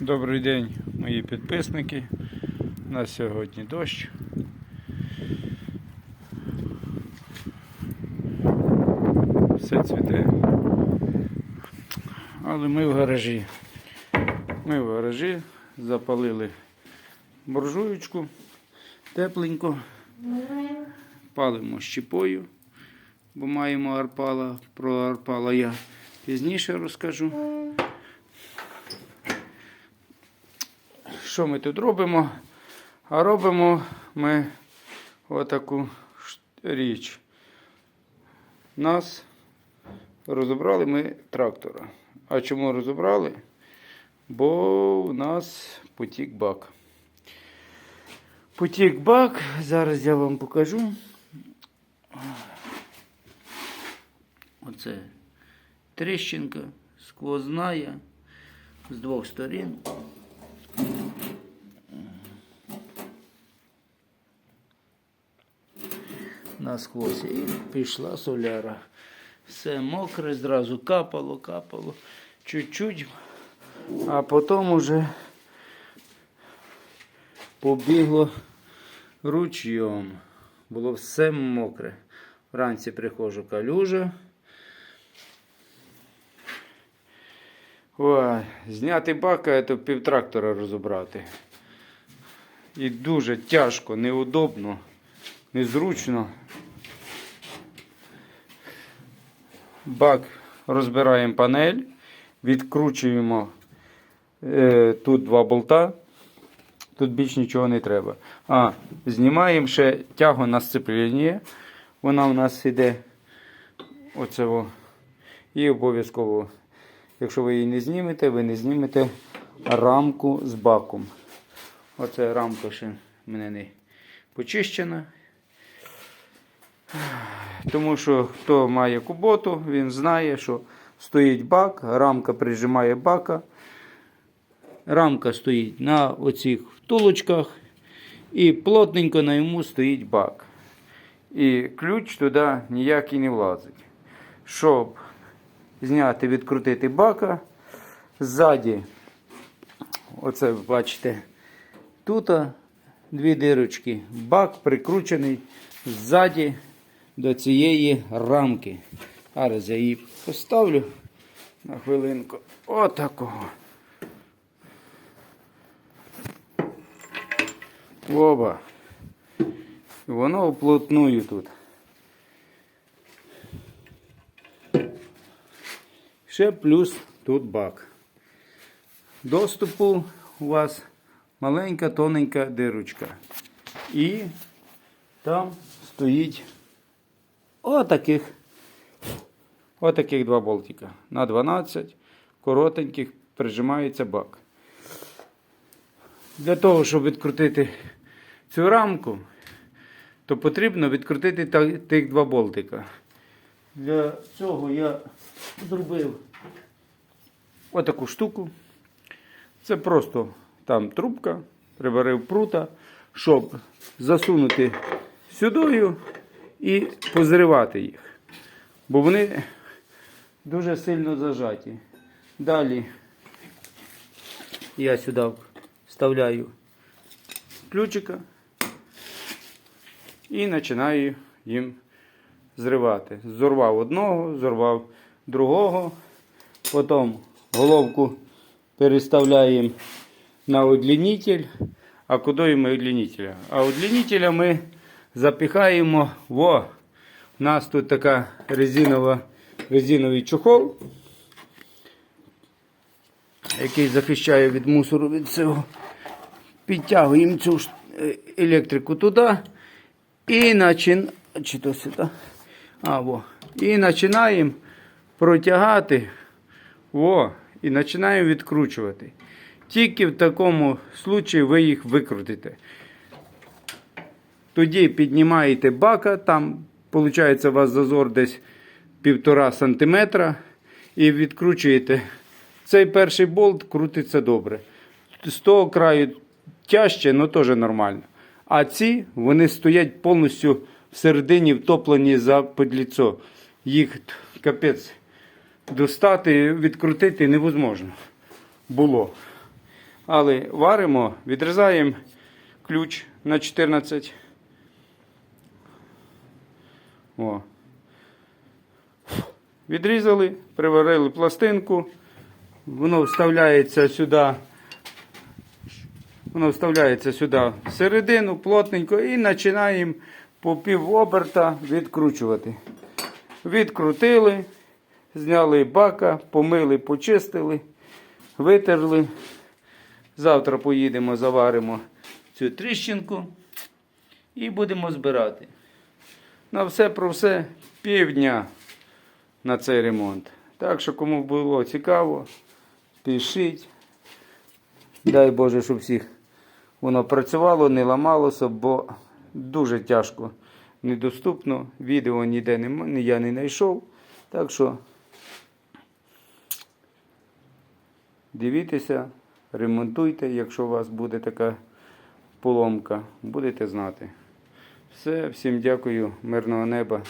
Добрий день, мої підписники. У нас сьогодні дощ. Все цвіте. Але ми в гаражі. Ми в гаражі запалили буржуєчку тепленько. Палимо щепою, бо маємо арпала. Про арпала я пізніше розкажу. Що ми тут робимо? А робимо ми отаку річ. Нас розібрали ми трактора. А чому розібрали? Бо у нас потік бак. Потік бак, зараз я вам покажу. Оце тріщинка сквозная з двох сторін. Насквозь і пішла соляра. Все мокре, зразу капало, капало, чуть-чуть, а потім уже побігло ручйом. Було все мокре. Вранці приходжу калюжа. Ой, зняти бака, це півтрактора розібрати. І дуже тяжко, неудобно, незручно. Бак розбираємо панель, відкручуємо е, тут два болта. Тут більш нічого не треба. А, знімаємо ще тягу на сцеплення. Вона у нас йде оце во. І обов'язково, якщо ви її не знімете, ви не знімете рамку з баком. Оце рамка ще в мене не почищена. Тому що хто має куботу, він знає, що стоїть бак, рамка прижимає бака. Рамка стоїть на оцих втулочках і плотненько на йому стоїть бак. І ключ туди ніякий не влазить. Щоб зняти, відкрутити бака, ззаді, оце ви бачите, тут дві дирочки. Бак прикручений ззаді до цієї рамки. Зараз я її поставлю на хвилинку. Отакого. Оба. Воно вплотную тут. Ще плюс тут бак. Доступу у вас маленька тоненька дирочка. І там стоїть отаких, отаких два болтика. На 12 коротеньких прижимається бак. Для того, щоб відкрутити цю рамку, то потрібно відкрутити тих два болтика. Для цього я зробив отаку штуку. Це просто там трубка, приварив прута, щоб засунути сюдою і позривати їх. Бо вони дуже сильно зажаті. Далі я сюди вставляю ключика і починаю їм зривати. Зорвав одного, зорвав другого, потім головку переставляємо на удлінитель. А куди ми удлінителя? А удлінителя ми запихаємо во. У нас тут така резинова, резиновий чохол, який захищає від мусору від цього. Підтягуємо цю е, електрику туди і начин... чи то сюди. А, во. І починаємо протягати. Во, і починаємо відкручувати. Тільки в такому случаї ви їх викрутите. Тоді піднімаєте бака, там виходить у вас зазор десь 1,5 см і відкручуєте. Цей перший болт крутиться добре. З того краю тяжче, але теж нормально. А ці вони стоять повністю всередині втоплені за подліцо. Їх капець достати, відкрутити невозможно було. Але варимо, відрізаємо ключ на 14. О. Відрізали, приварили пластинку. Воно вставляється сюди. Воно вставляється сюди всередину плотненько і починаємо по пів оберта відкручувати. Відкрутили, зняли бака, помили, почистили, витерли. Завтра поїдемо, заваримо цю тріщинку і будемо збирати. На все про все півдня на цей ремонт. Так що, кому було цікаво, пишіть. Дай Боже, щоб всіх воно працювало, не ламалося, бо дуже тяжко, недоступно. Відео ніде нема- я не знайшов. Так що дивіться, ремонтуйте, якщо у вас буде така поломка, будете знати. Все, всім дякую, мирного неба.